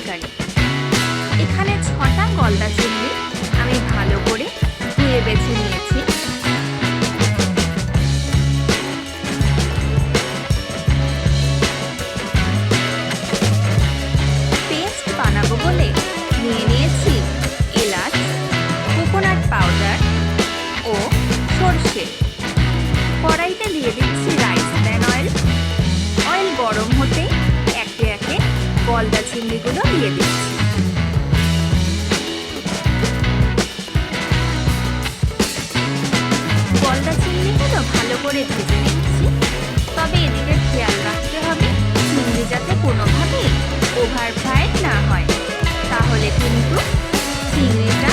তরকারি এখানে ছটা গলদা চিংড়ি আমি ভালো করে ধুয়ে বেছে নিয়েছি। পেস্ট বানাবো বলে নিয়ে নিয়েছি এলাচ, কোকোনাট পাউডার ও সর্ষে। কড়াইতে দিয়ে দিচ্ছি রাই দিয়ে দিচ্ছি গলদা ভালো করে ভেজে তবে এদিকে খেয়াল রাখতে হবে, চিংড়ি যাতে কোনোভাবেই ওভার ফ্রাইড না হয়। তাহলে কিন্তু চিংড়িটা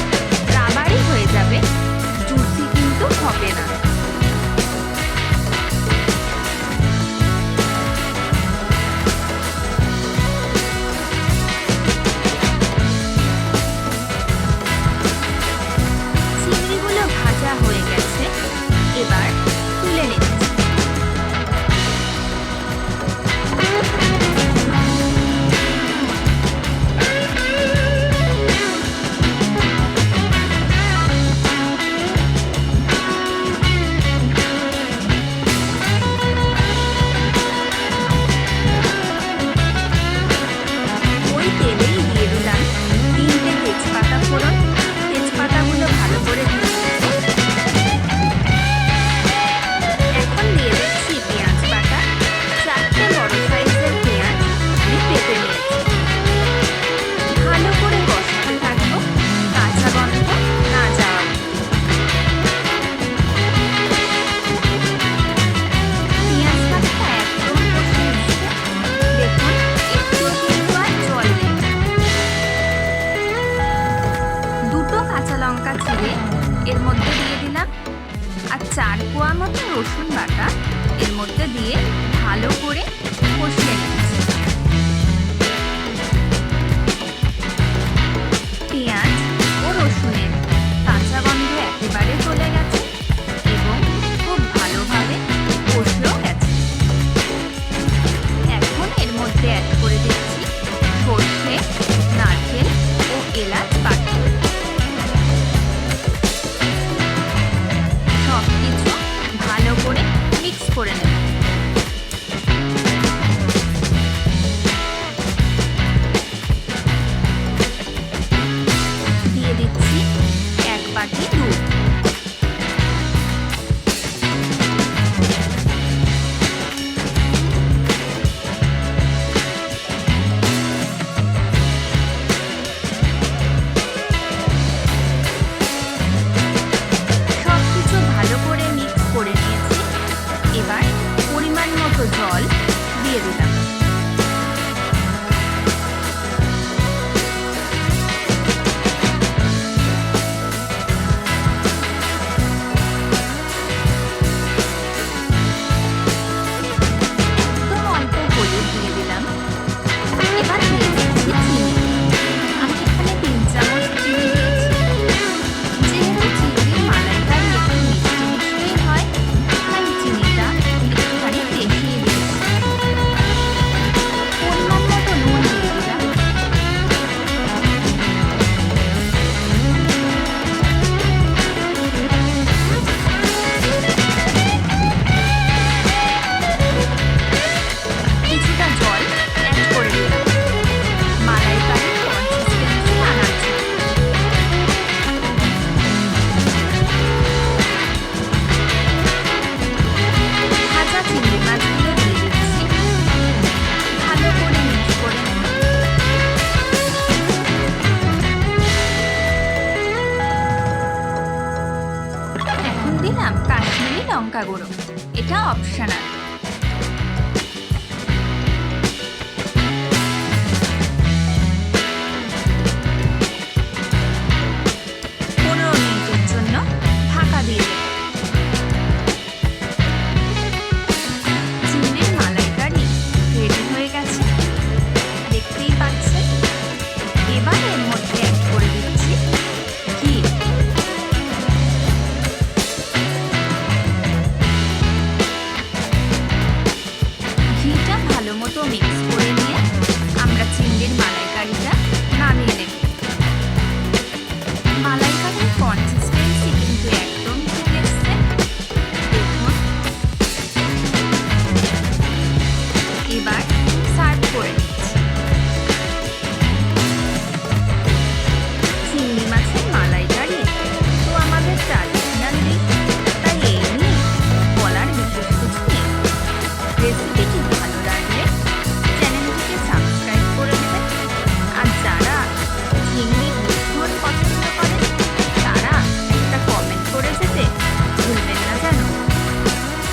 দিয়ে এর মধ্যে দিয়ে দিলাম। আর চার কোয়া মতো রসুন বাটা। এর মধ্যে দিয়ে ভালো করে লঙ্কা গুঁড়ো। এটা অপশনাল